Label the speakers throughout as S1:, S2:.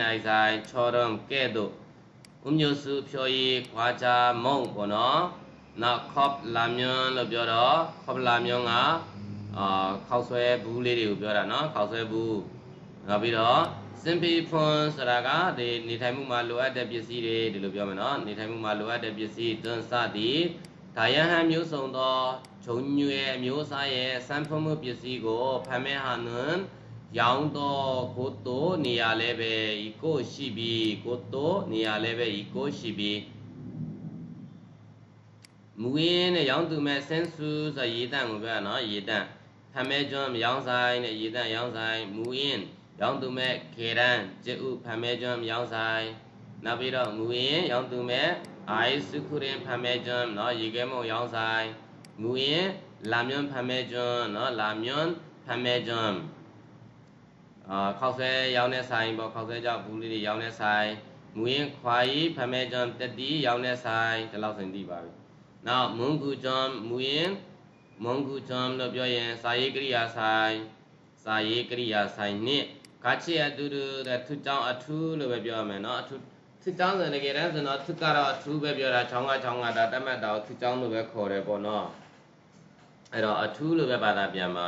S1: နိုင်ဆိုင်ချောရုံကဲ့သို့ဥမျိုးစုဖြော်ရည်ခွာချမုံပေါ့နော်နောက်ခေါပလာမြွန်းလို့ပြောတော့ခေါပလာမြွန်းကအာခောက်ဆွဲဘူးလေးတွေကိုပြောတာနော်ခောက်ဆွဲဘူးနောက်ပြီးတော့စင်ပီဖွန်ဆိုတာကဒီနေထိုင်မှုမှာလိုအပ်တဲ့ပစ္စည်းတွေဒီလိုပြောမယ်နော်နေထိုင်မှုမှာလိုအပ်တဲ့ပစ္စည်းတွန်းစသည်ဒါယဟန်မျိုးစုံသောဂျုံညွယ်မျိုးစားရဲ့စံဖုံမှုပစ္စည်းကိုဖမ်းမဲဟာနွန်း ရောင်းတော့ကိုတိုနေရာလဲပဲဤကိုရှိပြီးကိုတိုနေရာလဲပဲဤကိုရှိပြီးမူရင်းနဲ့ရောင်းသူမဲ့ဆင်းဆူဆိုရေတန့်ကိုပြောရနော်ရေတန့်ဖမ်းမဲကျွန်းရောင်းဆိုင်နဲ့ရေတန့်ရောင်းဆိုင်မူရင်းရောင်းသူမဲ့ခေရန်ကျဥဖမ်းမဲကျွန်းရောင်းဆိုင်နောက်ပြီးတော့မူရင်းရောင်းသူမဲ့အိုင်စုခုရင်ဖမ်းမဲကျွန်းနော်ရေခဲမုံရောင်းဆိုင်မူရင်းလာမြွန်းဖမ်းမဲကျွန်းနော်လာမြွန်းဖမ်းမဲကျွန်း အာခောက်ဆွဲရောင်းတဲ့ဆိုင်ပေါ့ခောက်ဆွဲကြောက်ဘူးလေးတွေရောင်းတဲ့ဆိုင်မူရင်းခွာကြီးဖမ်းမဲကျွန်းတက်တီရောင်းတဲ့ဆိုင်ဒီလောက်ဆိုရင်သိပါပြီနောက်မွန်ကူကျွန်းမူရင်းမွန်ကူကျွန်းလို့ပြောရင်စာရေးကရိယာဆိုင်စာရေးကရိယာဆိုင်နှစ်ဂါချီအတူတူတဲ့သူကြောင့်အထူးလို့ပဲပြောရမယ်နော်အထူးသူကြောင့်ဆိုတကယ်တမ်းဆိုတော့သူကတော့အထူးပဲပြောတာချောင်းကချောင်းကဒါတတ်မှတ်တာကိုသူကြောင့်လို့ပဲခေါ်တယ်ပေါ့နော်အဲ့တော့အထူးလို့ပဲဘာသာပြန်ပါ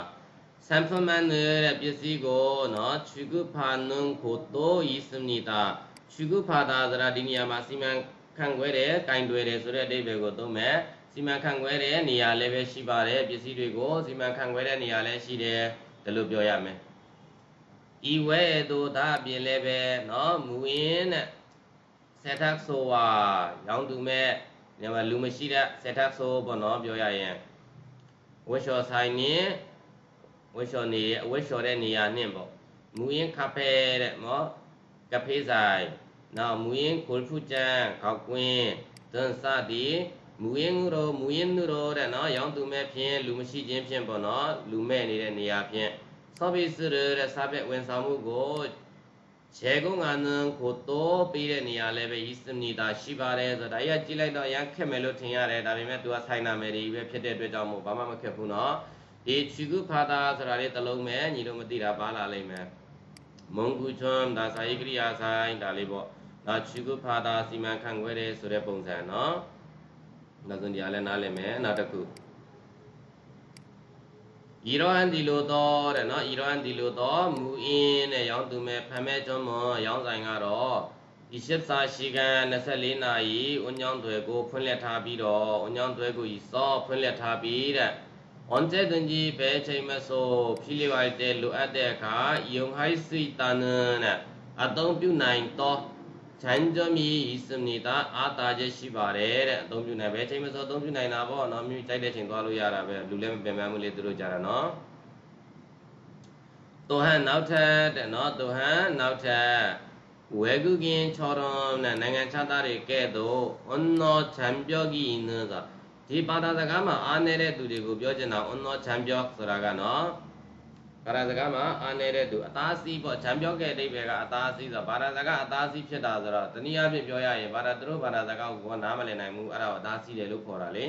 S1: ဆမ်ဖမန်တဲ့ပစ္စည်းကိုနော်ချူကုဖာနုံကိုတိုဤစမနီတာချူကုဖာတာဆိုတာဒီနေရာမှာစီမံခန့်ခွဲတယ်၊ကင်တွယ်တယ်ဆိုတဲ့အဓိပ္ပာယ်ကိုသုံးမယ်စီမံခန့်ခွဲတဲ့နေရာလည်းပဲရှိပါတယ်ပစ္စည်းတွေကိုစီမံခန့်ခွဲတဲ့နေရာလည်းရှိတယ်ဒါလို့ပြောရမယ်ဤဝဲတို့ဒါအပြင်လည်းပဲနော်မူရင်းတဲ့ဆက်ထက်ဆိုဝါရောင်းသူမဲ့ညမလူမရှိတဲ့ဆက်ထက်ဆိုပေါ့နော်ပြောရရင်ဝှက်လျှော်ဆိုင်နေ ဝှက်လျှော်နေဝှက်လျှော်တဲ့နေရာနှင့်ပေါ့မူရင်းကာဖေတဲ့နော်ကဖေးဆိုင်နောက်မူရင်းဂိုလ်ဖူကျန်းခောက်ကွင်းဒွန်စသည်မူရင်းရောမူရင်းရောတဲ့နော်ရောင်းသူမဲ့ဖြင့်လူမရှိခြင်းဖြင့်ပေါ့နော်လူမဲ့နေတဲ့နေရာဖြင့်သောဘိစရတဲ့စာပေဝန်ဆောင်မှုကိုခြေကုန်းကနံကိုတော့ပြီးတဲ့နေရာလည်းပဲဤစမနီတာရှိပါတယ်ဆိုတော့ဒါကြီးကကြည့်လိုက်တော့ရမ်းခက်မယ်လို့ထင်ရတယ်ဒါပေမဲ့သူကဆိုင်နာမယ်တွေပဲဖြစ်တဲ့အတွက်ကြောင့်မို့ဘာမှမခက်ဘူးเนาะ ဒီချီကုဖာတာဆိုတာလေးတစ်လုံးပဲညီတို့မသိတာပါလာလိမ့်မယ်မုံကူချွန်းဒါစာရေးကရိယာဆိုင်ဒါလေးပေါ့နောက်ချီကုဖာတာစီမံခန့်ခွဲတယ်ဆိုတဲ့ပုံစံเนาะနောက်ဆုံးတရားလည်းနားလည်မယ်နောက်တစ်ခုဤရောအန်ဒီလိုတော့တဲ့နော်ဤရောအန်ဒီလိုတော့မူအင်းနဲ့ရောင်းသူမဲ့ဖမ်းမဲ့ကျွန်းမရောင်းဆိုင်ကတော့ဒီရှစ်စာရှိကန်24နာရီဥညောင်းတွေကိုဖွင့်လှစ်ထားပြီးတော့ဥညောင်းတွေကိုဤစောဖွင့်လှစ်ထားပြီးတဲ့ 언제든지 배제임에서 필요할 때 루아데가 이용할 수 있다는 아동뷰나인 또 장점이 있습니 다. 아다제 시바레 아동뷰나 배제임에서 아동뷰나이나 보 너무 짧게 진도하러 야라베 룰렘 배매물에 들어오잖아 또한 나우테 너 또한 나우테 외국인처럼 난간 차다리 깨도 언어 장벽이 있는 것 ဝေကုကင်ချောရုံနဲ့နိုင်ငံခြားသားတွေကဲ့သို့အွန်နောချမ်ပြောဂီနဆိုဒီဘာသာစကားမှာအားနေတဲ့သူတွေကိုပြောချင်တာအွန်နောချမ်ပြောဆိုတာကနော်ဘာသာစကားမှာအာနေတဲ့သူအသားစီးပေါ့ဂျံပြောခဲ့တဲ့အဓိပ္ပာယ်ကအသားစီးဆိုဘာသာစကားအသားစီးဖြစ်တာဆိုတော့တနည်းအားဖြင့်ပြောရရင်ဘာသာသူတို့ဘာသာစကားကိုနားမလည်နိုင်ဘူးအဲ့ဒါကိုအသားစီးတယ်လို့ခေါ်တာလေ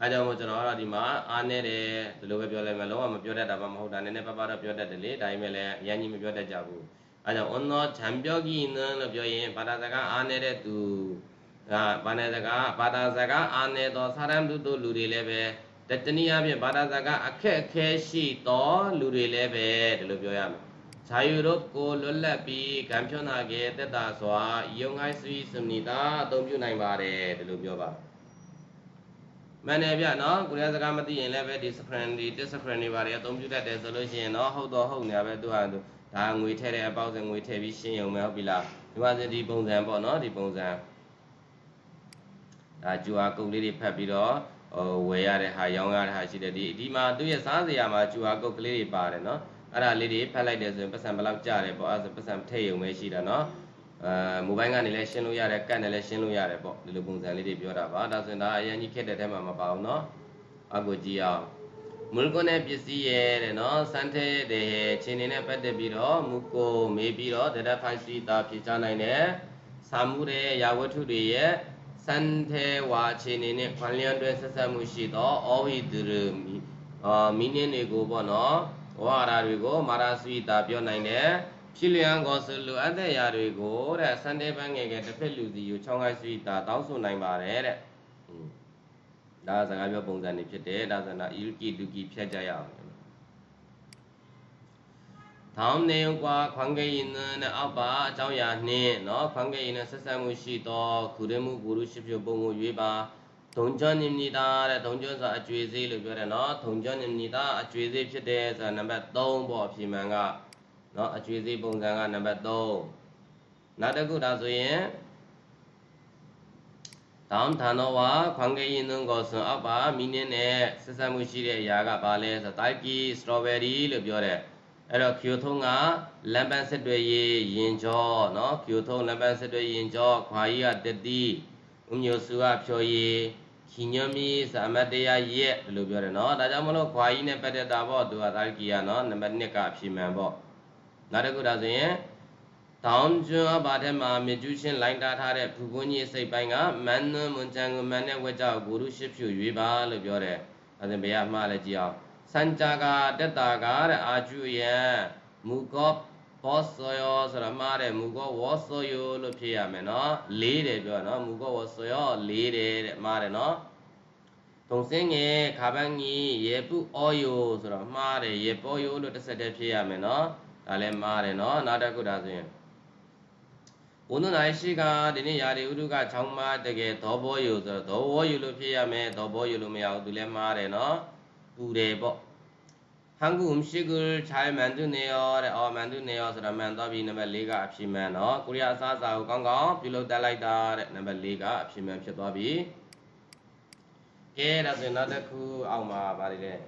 S1: အဲကြောင့်မို့ကျွန်တော်ကတော့ဒီမှာအာနေတယ်ဒီလိုပဲပြောလိုက်မယ်လုံးဝမပြောတတ်တာမှမဟုတ်တာနည်းနည်းပါးပါးတော့ပြောတတ်တယ်လေဒါပေမဲ့လည်းအရင်ကြီးမပြောတတ်ကြဘူးအဲကြောင့် on no ဂျံပြောကြီးနလို့ပြောရင်ဘာသာစကားအာနေတဲ့သူ ကဘာသာစကားဘာသာစကားအာနေတော့စာရမ်သူတို့လူတွေလည်းပဲတတနည်းအားဖြင့်ဘာသာစကားအခက်အခဲရှိတော့လူတွေလည်းပဲဒီလိုပြောရမယ်။ဇာယူတို့ကိုလွတ်လပ်ပြီးကံဖြွန်းနာခဲ့တက်တာစွာယုံငိုင်းဆွေးစမနီတာအသုံးပြုနိုင်ပါတယ်ဒီလိုပြောပါမှန်တယ်ဗျနော်ကိုရီးယားစကားမသိရင်လည်းပဲဒီ screen ဒီ discipline တွေပါတယ်အသုံးပြုတတ်တယ်ဆိုလို့ရှိရင်တော့ဟုတ်တော့ဟုတ်နေရပဲသူဟာသူဒါငွေထည့်တဲ့အပေါက်စငွေထည့်ပြီးရှင်းရုံပဲဟုတ်ပြီလားဒီမှာဒီပုံစံပေါ့နော်ဒီပုံစံ ဒါကျူအားကုတ်လေးတွေဖတ်ပြီးတော့ဟိုဝယ်ရတဲ့ဟာရောင်းရတဲ့ဟာရှိတယ်ဒီဒီမှာသူ့ရဲ့စားစရာမှာကျူဟာကုတ်ကလေးတွေပါတယ်နော်အဲ့ဒါလေးတွေဖတ်လိုက်တယ်ဆိုရင်ပတ်စံဘယ်လောက်ကျတယ်ပေါ့အဲ့ဒါပတ်စံထည့်ရုံပဲရှိတာနော်အဲမိုဘိုင်းကနေလည်းရှင်းလို့ရတယ်ကတ်နဲ့လည်းရှင်းလို့ရတယ်ပေါ့ဒီလိုပုံစံလေးတွေပြောတာပါဒါဆိုရင်ဒါအရင်ကြီးခက်တဲ့ထဲမှာမပါဘူးနော်အကူကြည့်အောင်မူလကုနဲ့ပစ္စည်းရဲ့တဲ့နော်စမ်းထဲတဲ့ချင်းနေနဲ့ပတ်သက်ပြီးတော့မူကိုမေးပြီးတော့ data file စီတာဖြည့်ချနိုင်တယ်စာမှုတဲ့ရာဝတ္ထုတွေရဲ့ စံသေးဝါအခြေအနေနဲ့ခွန်လျံတွဲဆက်ဆက်မှုရှိသောအောဝိဒရမီအာမီနင်းတွေကိုပေါ့နော်ဝါရာတွေကိုမာရာဆွီတာပြောနိုင်တယ်ဖြစ်လျံကောဆိုလိုအပ်တဲ့အရာတွေကိုတဲ့စန္ဒေပန်းငယ်ကတစ်ဖက်လူစီကိုချောင်းကိုက်စီတာတောင်းဆိုနိုင်ပါတယ်တဲ့ဟွန်းဒါစကားပြောပုံစံတွေဖြစ်တယ်ဒါဆိုတော့ဣကိဒုကိဖြတ်ကြရအောင် ထောင်းနေကွာခွန်ကေရင်နဲ့အောက်ပါအကြောင်းရာနှင်းနော်ခွန်ကေရင်နဲ့ဆက်ဆက်မှုရှိသောခုရမှုဂုရုရှိဖြိုပုံကိုရွေးပါဒုံကျွမ်းနိမိတာတဲ့ဒုံကျွမ်းဆိုအကျွေစေးလို့ပြောတယ်နော်ဒုံကျွမ်းနိမိတာအကျွေစေးဖြစ်တယ်ဆိုတာနံပါတ်3ပေါ့အဖြေမှန်ကနော်အကျွေစေးပုံစံကနံပါတ်3နောက်တစ်ခုဒါဆိုရင်တောင်းထန်တော်ဝါခွန်ကေရင်သွန်းကိုဆွန်အောက်ပါမိနင်းနဲ့ဆက်ဆက်မှုရှိတဲ့အရာကဘာလဲဆိုတော့တိုက်ကီစတော်ဘယ်ရီလို့ပြောတယ် အဲ့တော့ Q ထုံးကလမ်းပန်းဆက်တွေရေးရင်ကြောเนาะ Q ထုံးလမ်းပန်းဆက်တွေရင်ကြောခွာကြီးကတတိဥမျိုးစုကဖြောရေးခီညွမီသမတ်တရားရက်လို့ပြောတယ်เนาะဒါကြောင့်မလို့ခွာကြီးနဲ့ပတ်သက်တာပေါ့သူကသာကီယာเนาะနံပါတ်1ကအဖြေမှန်ပေါ့နောက်တစ်ခုဒါဆိုရင်တောင်းကျွန်းဘာထဲမှာမြေကျူးချင်းလိုင်းတာထားတဲ့ဖူပွန်းကြီးစိတ်ပိုင်းကမန်နွန်းမွန်ချန်ကိုမန်နဲ့ဝက်ကြောက်ဂုရုရှိဖြူရွေးပါလို့ပြောတယ်အဲဒါဘယ်ရမှားလဲကြည့်အောင် စัญจကတက်တာကတဲ့အာကျုယံမူကောဘောဆောယောဆိုတော့မှားတယ်မူကောဝောဆောယောလို့ဖြစ်ရမယ်နော်လေးတယ်ပြောနော်မူကောဝောဆောယောလေးတယ်တဲ့မှားတယ်နော်တုံစင်းငယ်ခါပန်းကြီးရေပုအောယိုဆိုတော့မှားတယ်ရေပေါ်ယိုလို့တစ်ဆက်တည်းဖြစ်ရမယ်နော်ဒါလည်းမှားတယ်နော်နောက်တစ်ခုဒါဆိုရင်ဘုန်းတော်နိုင်ရှိကဒီနေ့ယာရီဥဒုကချောင်းမတကယ်သောဘောယိုဆိုတော့သောဘောယိုလို့ဖြစ်ရမယ်သောဘောယိုလို့မရဘူးသူလည်းမှားတယ်နော် တူတယ်ပေါ့ဟန်ကူမရှိကူချိုင်မန်တုနေရောတဲ့အော်မန်တုနေရောဆိုတော့မန်သွားပြီနံပါတ်၄ကအဖြစ်မှန်နော်ကိုရီးယားအစားအစာကိုကောင်းကောင်းပြုလုပ်တတ်လိုက်တာတဲ့နံပါတ်၄ကအဖြစ်မှန်ဖြစ်သွားပြီကဲဒါဆိုရင်နောက်တစ်ခုအောက်မှာပါလေတဲ့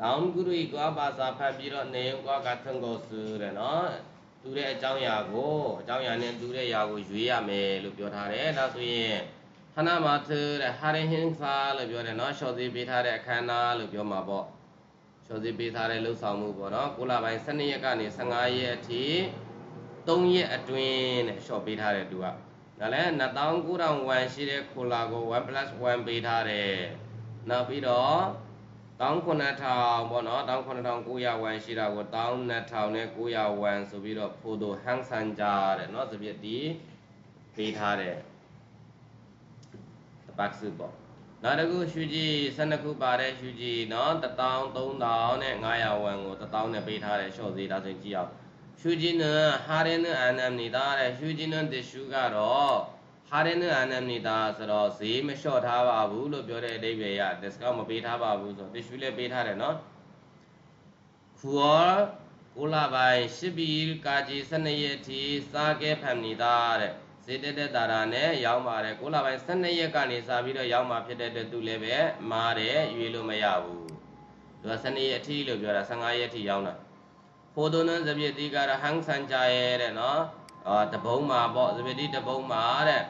S1: တောင်ကူရီကွာပါစာဖတ်ပြီးတော့နေကွာကထုံကိုဆူတဲ့နော်တူတဲ့အကြောင်းအရာကိုအကြောင်းအရာနဲ့တူတဲ့အရာကိုရွေးရမယ်လို့ပြောထားတယ်ဒါဆိုရင် ခဏမထတဲ့ဟာရင်ဟင်းစာလို့ပြောတယ်နော်ရှော့စီပေးထားတဲ့အခမ်းအနားလို့ပြောမှာပေါ့ရှော့စီပေးထားတဲ့လှုပ်ဆောင်မှုပေါ့နော်ကိုလာပိုင်း12ရက်ကနေ15ရက်အထိ3ရက်အတွင်းနဲ့ရှော့ပေးထားတဲ့သူကဒါလည်း2900ဝမ်ရှိတဲ့ကိုလာကို 1+1 ပေးထားတယ်နောက်ပြီးတော့19000ပေါ့နော်19900ဝမ်ရှိတာကို12900ဝမ်ဆိုပြီးတော့ဖိုတိုဟန်ဆန်ဂျာတဲ့နော်သပြည့်ဒီပေးထားတဲ့ ပတ်စုပေါ့နောက်တစ်ခုရွှေကြီး12ခုပါတဲ့ရွှေကြီးเนาะ13000နဲ့900ဝမ်ကို1000နဲ့ပေးထားတဲ့ရှော့ဈေးဒါဆိုရင်ကြည့်အောင်ရွှေကြီးနဲ့ဟာရင်နဲ့အန်နမ်နေတာတဲ့ရွှေကြီးနဲ့တ िश ူကတော့ဟာရင်နဲ့အန်နမ်နေတာဆိုတော့ဈေးမလျှော့ထားပါဘူးလို့ပြောတဲ့အဓိပ္ပာယ်ရ discount မပေးထားပါဘူးဆိုတော့တ िश ူလည်းပေးထားတယ်เนาะခူောကိုလာပိုင်းရှစ်ပြီးကာကြီး12ရက်ထိစားကဲဖမ်နေတာတဲ့ ဈေးတက်တက်တာတာနဲ့ရောင်းပါတယ်ကိုလာပိုင်း12ရက်ကနေစပြီးတော့ရောင်းมาဖြစ်တဲ့အတွက်သူလည်းပဲမားတယ်ရွေလို့မရဘူးသူက12ရက်အထိလို့ပြောတာ15ရက်အထိရောင်းတာဖိုတိုနန်စပြည့်တီကတော့ဟန်ဆန်ကြရဲ့တဲ့နော်အော်တပုံးမှာပေါ့စပြည့်တီတပုံးမှာတဲ့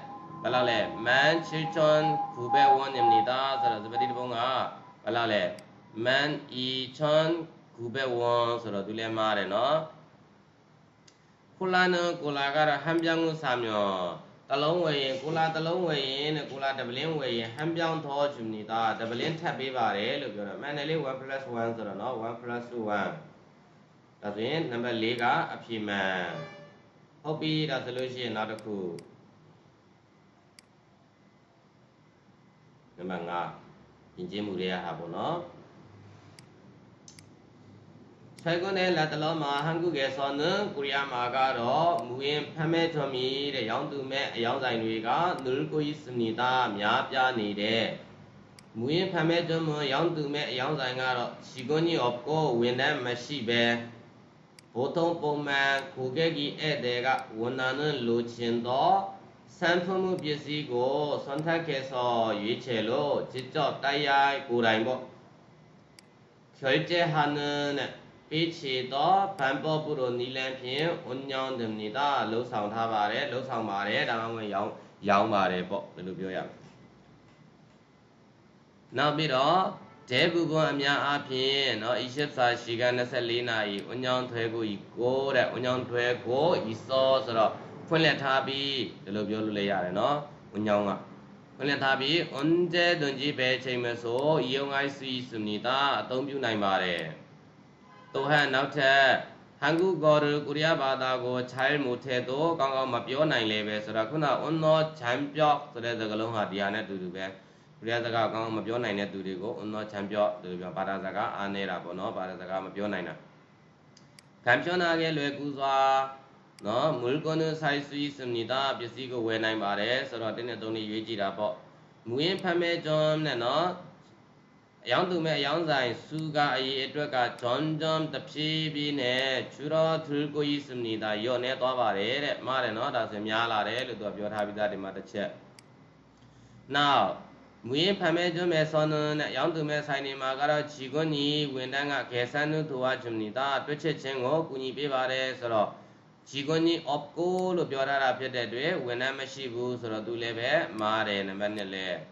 S1: ဘယ်လောက်လဲမန်ချီချွန်ခုဘဲဝန်နေတာဆိုတော့စပြည့်တီတပုံးကဘယ်လောက်လဲမန်အီချွန်ခုဘဲဝန်ဆိုတော့သူလည်းမှားတယ်နော် ကိုလာနကိုလာကတော့ဟန်ပြောင်းစာမျိုးတလုံးဝယ်ရင်ကိုလာတလုံးဝယ်ရင်တဲ့ကိုလာဒပလင်းဝယ်ရင်ဟန်ပြောင်းသောဂျူနေတာဒပလင်းထပ်ပေးပါတယ်လို့ပြောတာမန်တယ်လေး1 1ဆိုတော့နော်1 1ဒါဆိုရင်နံပါတ်၄ကအဖြေမှန်ဟုတ်ပြီဒါဆိုလို့ရှိရင်နောက်တစ်ခုနံပါတ်5ယဉ်ကျေးမှုတွေကဟာပေါ့နော် 최근에 라틀러마 한국에서는 코리아 마가로 무인 판매점이 영두매 영상류가 늘고 있습니다. 몇 편이래. 무인 판매점은 영두매 영상가로 직원이 없고 맛이 배 보통 보면 고객이 애대가 원하는 로친도 상품을 비시고 선택해서 유체로 직접 따야 고라인고 결제하는 ပေးချေသောဗန်ပေါ်ပုရိုနီလန်ဖြင့်ဝညောင်းဒမနီတာလှုပ်ဆောင်ထားပါတယ်လှုပ်ဆောင်ပါတယ်ဒါမှမဟုတ်ရောင်းရောင်းပါတယ်ပေါ့ဘယ်လိုပြောရမလဲနောက်ပြီးတော့ဒဲဘူကွန်အများအားဖြင့်เนาะ Egypt စာရှိက24နာရီဝညောင်းထွဲကိုဤကိုတဲ့ဝညောင်းထွဲကိုဤစောဆိုတော့ဖွင့်လက်ထားပြီးဒီလိုပြောလို့လည်းရတယ်เนาะဝညောင်းကဖွင့်လက်ထားပြီး onje dunji ပဲချိန်မဆို ion ic sunita အသုံးပြုနိုင်ပါတယ် တိုဟန်နောက်ထပ်ဟန်ကူကောရကိုရီးယားဘာသာကိုချိုင်းမူထဲတော့ကောင်းကောင်းမပြောနိုင်လေပဲဆိုတော့ခုနအွန်သောချမ်ပျော့ဆိုတဲ့စကားလုံးဟာဒီဟာနဲ့တူတူပဲကိုရီးယားစကားကောင်းကောင်းမပြောနိုင်တဲ့သူတွေကိုအွန်သောချမ်ပျော့တူတူပြောဘာသာစကားအားနေတာပေါ့နော်ဘာသာစကားမပြောနိုင်တာခံပြောနာခဲ့လွယ်ကူစွာနော်မူလကွန်ဆိုင်စီစနီတာပစ္စည်းကိုဝယ်နိုင်ပါတယ်ဆိုတော့တင်းနဲ့သုံးနေရွေးကြည့်တာပေါ့မူရင်းဖမ်းမဲ့ကျွန်းနဲ့နော် အယောင်သူမဲ့အယောင်ဆိုင်စုကအရေးအတွက်ကဂျွန်ဂျွန်တဖြည်းဖြည်းနဲ့ချူတော်ထူကိုကြီးစမနီတာရော့နေသွားပါတယ်တဲ့မှားတယ်နော်ဒါဆိုရင်များလာတယ်လို့သူကပြောထားပြီးသားဒီမှာတစ်ချက် now မူရင်ဖမ်းမဲ့ကျွန်းမဲ့ဆောနနဲ့အယောင်သူမဲ့ဆိုင်နေမှာကတော့ခြီကွန်းကြီးဝန်တန်းကဂေဆန်နုထဝဂျမနီတာတွက်ချက်ချင်းကိုကူညီပေးပါတယ်ဆိုတော့ခြီကွန်းကြီး opco လို့ပြောထားတာဖြစ်တဲ့အတွက်ဝန်တန်းမရှိဘူးဆိုတော့သူလည်းပဲမားတယ်နံပါတ်1လဲဖ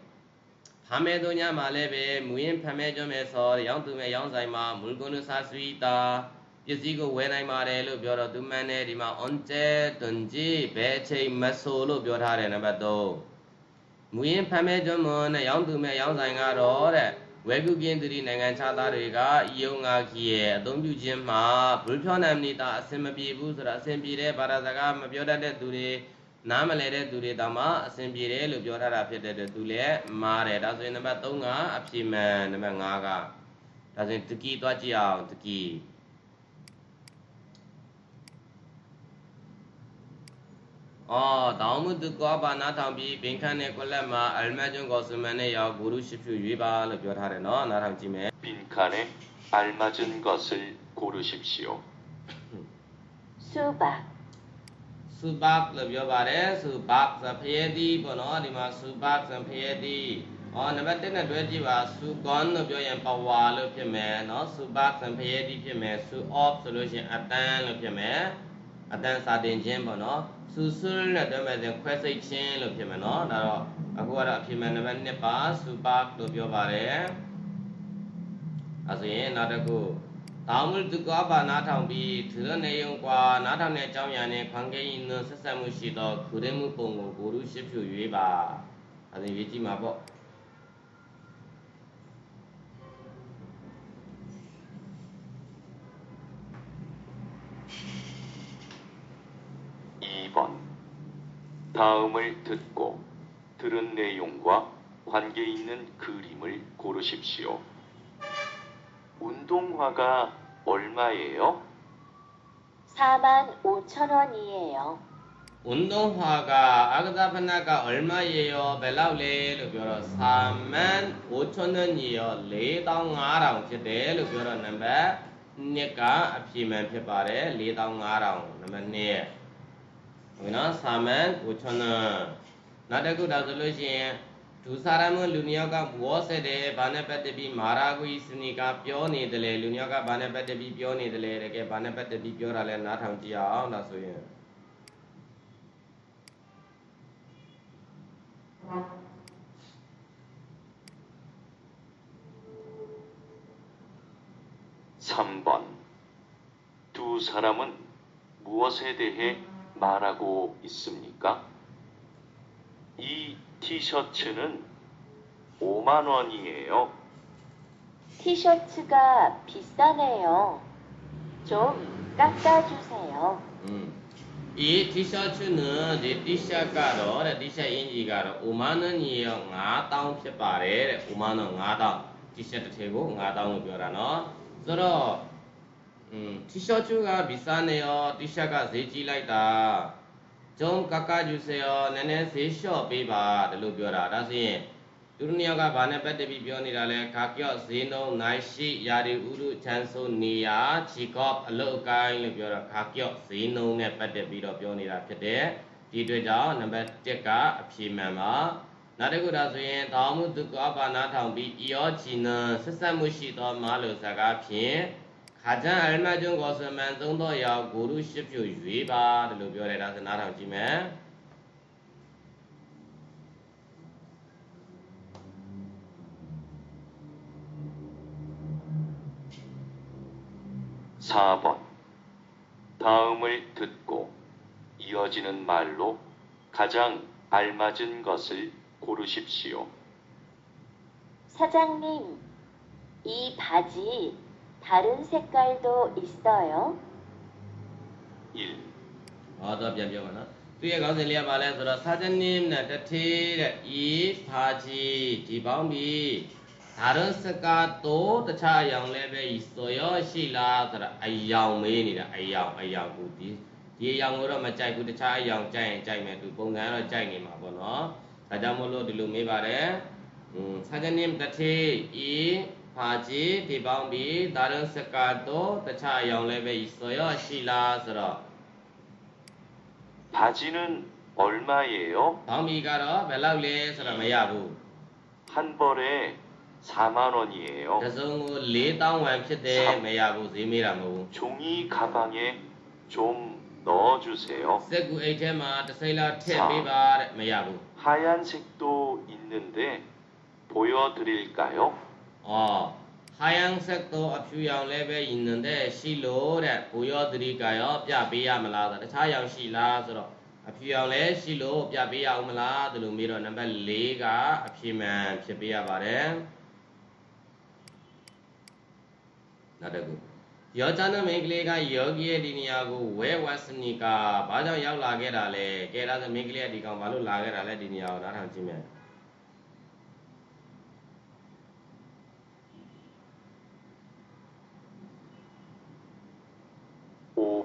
S1: မ်းမဲ့တို့ညမှာလည်းပဲမူရင်ဖမ်းမဲ့ကျွန်းမဲ့ဆောရောင်သူမဲ့ရောင်ဆိုင်မှာမူလကွန်းစာဆွီတာပစ္စည်းကိုဝယ်နိုင်ပါတယ်လို့ပြောတော့သူမှန်တယ်ဒီမှာ on ကျတွန်ကြီးဘယ်ချိန်မဆိုးလို့ပြောထားတယ်နံပါတ်3မူရင်ဖမ်းမဲ့ကျွန်းမွန်နဲ့ရောင်သူမဲ့ရောင်ဆိုင်ကတော့တဲ့ဝဲကုကင်းသူဒီနိုင်ငံခြားသားတွေကယုံငါခီရဲ့အသုံးပြုခြင်းမှာဘုဖြောနမ်နီတာအစင်မပြေဘူးဆိုတာအစင်ပြေတဲ့ဘာသာစကားမပြောတတ်တဲ့သူတွေ နားမလည်တဲ့သူတွေတောင်မှအဆင်ပြေတယ်လို့ပြောထားတာဖြစ်တဲ့အတွက်သူလည်းမားတယ်ဒါဆိုရင်နံပါတ်3ကအပြည့်မှန်နံပါတ်5ကဒါဆိုရင်တကီသွားကြည့်အောင်တကီအော်တောင်းမှုသူကောဘာနာထောင်ပြီးဘင်ခန့်နဲ့ကွလက်မှာအလ်မတ်ဂျွန်ကောဆူမန်နဲ့ရောဂူရုရှိဖြူရွေးပါလို့ပြောထားတယ်နော်နားထောင်ကြည့်မယ်
S2: ဘင်ခန့်နဲ့အလ်မတ်ဂျွန်ကောဆူဂူရုရှိဖြူ
S3: 수박
S1: စူဘတ်လို့ပြောပါတယ်စူဘတ်ဆိုဖရဲသီးပေါ့နော်ဒီမှာစူဘတ်ဆိုဖရဲသီးအော်နံပါတ်1နဲ့တွဲကြည့်ပါစူကွန်လို့ပြောရင်ပဝါလို့ဖြစ်မယ်နော်စူဘတ်ဆိုဖရဲသီးဖြစ်မယ်စူအော့ဆိုလို့ရှိရင်အတန်းလို့ဖြစ်မယ်အတန်းစာတင်ခြင်းပေါ့နော်စူဆူနဲ့တွဲမယ်ဆိုရင်ခွဲစိတ်ခြင်းလို့ဖြစ်မယ်နော်ဒါတော့အခုကတော့အဖြစ်မှန်နံပါတ်1ပါစူဘတ်လို့ပြောပါတယ်အဲဆိုရင်နောက်တစ်ခု 다음을 듣고 아바 나타비 들은 내용과 나타낸 장면에 관계 있는 세상을 시도 그림을 보고 고르십시오 유해봐 아니 외지 마보
S2: 2번 다음을 듣고 들은 내용과 관계 있는 그림을 고르십시오. 운동화가 얼마예요?
S3: 4만 5천 원이에요.
S1: 운동화가 아그다파나가 얼마예요? 벨라울레로 별어 4만 5천 원이요. 4,500 ဖြစ်တယ်လို့ပြောတော့နံပါတ်2ကအပြည့်မှန်ဖြစ်ပါတယ်4,500နံပါတ်2ဟုတ်နော်4만 5천 원နောက်တစ်ခုတော့ဆိုလို့ရှိရင် 두 사람은 루니어가 무엇에 대해 바네베데비 말하고 있으니까 뼈니들에 루니어가 바네베데비 뼈니들에 이렇게 바네베데비 뼈라래 나탕지야 나소예
S2: 3번 두 사람은 무엇에 대해 말하고 있습니까? 이 티셔츠는 5만 원이에요.
S3: 티셔츠가 비싸네요. 좀 깎아주세요.
S1: 음. 이 티셔츠는 이 티셔가로, 티셔인지가로 5만 원이에요. 5다운 피바레, 5만 원 아, 5다운. 티셔츠 되고 5다운을 아, 표현하노. 그래서 음, 티셔츠가 비싸네요. 티셔가 제일 라이다 ကျုံကကကျူစေရောနည်းနည်းဈေးလျှော့ပေးပါတလို့ပြောတာဒါဆိုရင်သူတို့နှစ်ယောက်ကဘာနဲ့ပတ်သက်ပြီးပြောနေတာလဲခါကျော့ဈေးနှုန်းနိုင်ရှိယာရီဥရုချန်ဆိုနေယာချီကော့အလုတ်အကိုင်းလို့ပြောတော့ခါကျော့ဈေးနှုန်းနဲ့ပတ်သက်ပြီးတော့ပြောနေတာဖြစ်တယ်ဒီအတွက်ကြောင့်နံပါတ်1ကအဖြေမှန်ပါနောက်တစ်ခုဒါဆိုရင်တောင်းမှုသူကောပါနာထောင်ပြီးဤရောချီနဆက်ဆက်မှုရှိသောမာလို့စကားဖြင့် 가장 알맞은 것은 만성더야 고르십시오. 유이바 들로 별에라서 나랑 지면.
S2: (4번) 다음을 듣고 이어지는 말로 가장 알맞은 것을 고르십시오.
S3: 사장님, 이 바지 다른 색깔도 있어요?
S2: 1.
S1: ဟောတော့ပြန်ပြောပါနော်သူရဲ့ခေါင်းစဉ်လေးကပါလဲဆိုတော့စာချနင်းနဲ့တထေးတဲ့ဤဖာကြီးဒီပေါင်းပြီဒါတော့စကားတော့တခြားအယောင်လည်းပဲဤဆိုရောရှိလားဆိုတော့အယောင်မေးနေတာအယောင်အယောင်ကိုဒီဒီအယောင်ကိုတော့မကြိုက်ဘူးတခြားအယောင်ကြိုက်ရင်ကြိုက်မယ်သူပုံစံကတော့ကြိုက်နေမှာပေါ့နော်ဒါကြောင့်မို့လို့ဒီလိုမေးပါတယ်อืมစာချနင်းတထေးဤ 바지, 비방비, 다른 색깔도 대차 영랩에 있어요. 시라스러
S2: 바지는 얼마예요?
S1: 방비가로 벨라울레 쓰러메야부.
S2: 한 벌에 4만 원이에요.
S1: 대성우 리당원 피대 메야부 지미라무.
S2: 종이 가방에 좀 넣어주세요.
S1: 세구 에이테마 데세라 테비바 메야부.
S2: 하얀색도 있는데 보여드릴까요?
S1: အော်ဟာယန်ဆက်တော့အဖြူရောင်လည်းပဲယင်နေတဲ့ရှိလို့တဲ့ဘူရောသတိကရောပြပေးရမလားဆိုတော့တခြားရောင်ရှိလားဆိုတော့အဖြူရောင်လည်းရှိလို့ပြပေးရအောင်မလားဒီလိုမေးတော့နံပါတ်၄ကအဖြေမှန်ဖြစ်ပေးရပါတယ်နောက်တစ်ခုယောဇာနမိန်းကလေးကယောဂီရဲ့ဒီနေရာကိုဝဲဝတ်စနီကာဘာကြောင့်ရောက်လာခဲ့တာလဲကဲဒါဆိုမိန်းကလေးကဒီကောင်ဘာလို့လာခဲ့တာလဲဒီနေရာကိုနားထောင်ကြည့်မယ်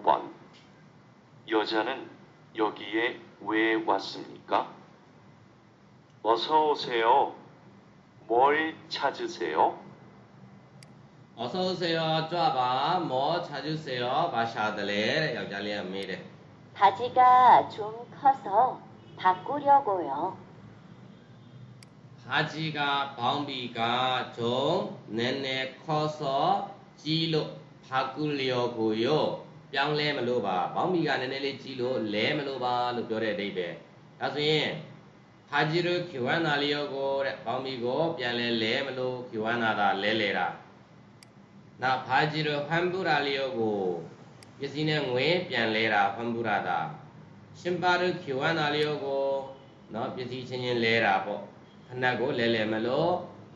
S2: 5번 여자는 여기에 왜 왔습니까? 어서 오세요. 뭘 찾으세요?
S1: 어서 오세요. 쫙봐. 뭐 찾으세요. 마샤들레. 여자리야 미래.
S3: 바지가 좀 커서 바꾸려고요.
S1: 바지가 방비가 좀 내내 커서 찌로 바꾸려고요. ပြောင်းလဲမလို့ပါဘောင်းမီကနည်းနည်းလေးကြီးလို့လဲမလို့ပါလို့ပြောတဲ့အဓိပ္ပာယ်ဒါဆိုရင်ဟာဂျီရိုခွဝန္နာလျောကိုတဲ့ဘောင်းမီကိုပြန်လဲလဲမလို့ခွဝန္နာတာလဲလဲတာနောက်ဟာဂျီရိုဟမ်ဘူရာလျောကိုပစ္စည်းနဲ့ငွေပြန်လဲတာဟမ်ဘူရာတာရှင်ပါရုခွဝန္နာလျောကိုနော်ပစ္စည်းချင်းချင်းလဲတာပေါ့ခဏကိုလဲလဲမလို့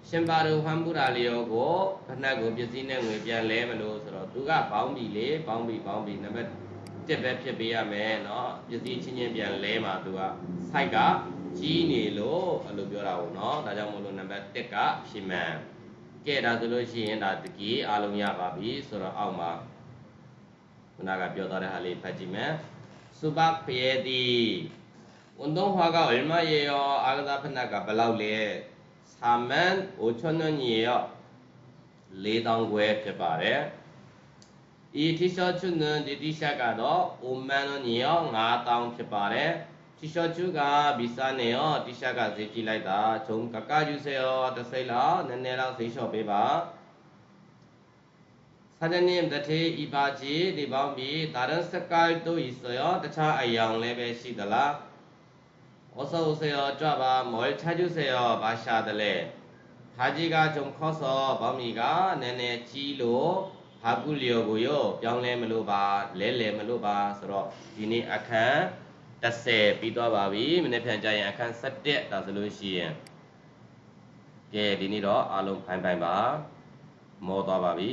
S1: ရှင်ပါရုဟမ်ဘူရာလျောကိုခဏကိုပစ္စည်းနဲ့ငွေပြန်လဲမလို့ဆိုတော့ သူကပေါင်းပြီလေပေါင်းပြီပေါင်းပြီနံပါတ်1ပဲဖြစ်ပေးရမယ်เนาะပစ္စည်းချင်းချင်းပြန်လဲမှာသူက site ကကြီးနေလို့အဲ့လိုပြောတာပေါ့เนาะဒါကြောင့်မို့လို့နံပါတ်1ကဖြေမှန်ကဲဒါဆိုလို့ရှိရင်ဒါတကြီးအားလုံးရပါပြီဆိုတော့အောက်မှာခုနကပြောထားတဲ့ဟာလေးဖတ်ကြည့်မယ်စုဘဖျေတီဝန်တုံးဟွာကအလမရေရောအာဂဒဖနကဘလောက်လဲသာမန်အိုချွန်ညေရော၄000ခွဲဖြစ်ပါတယ် ဤထိရှောချွနံဒီတိရှက်ကတော့အိုမန်နီယော9000ဖြစ်ပါတယ်ထိရှောချွကဗီဇာနဲ့ရောတိရှက်ကဈေးကြည့်လိုက်တာဂျုံကကယူစေရောတစ်စိတ်လောက်နည်းနည်းလောက်ဈေးလျှော့ပေးပါသဒနိတထေဤပါจีဒီပေါင်းပြီးဒါရစကိုက်တို့ဤဆိုရောတခြားအယောင်လည်းပဲရှိသလားဩဆောဆေရောကြွပါမောချာကျုဆေရောဘာရှာတယ်လဲဟာကြီးကဂျုံခော့ဆောဘောင်းမီကနည်းနည်းကြီးလို့ ဟာကုလျော်ကိုရောပြောင်းလဲမလို့ပါလဲလဲမလို့ပါဆိုတော့ဒီနေ့အခန်း30ပြီးသွားပါပြီမနေ့ဖြန်ကြရင်အခန်း17ဒါဆိုလို့ရှိရင်ကဲဒီနေ့တော့အားလုံးဖိုင်ဖိုင်ပါမောသွားပါပြီ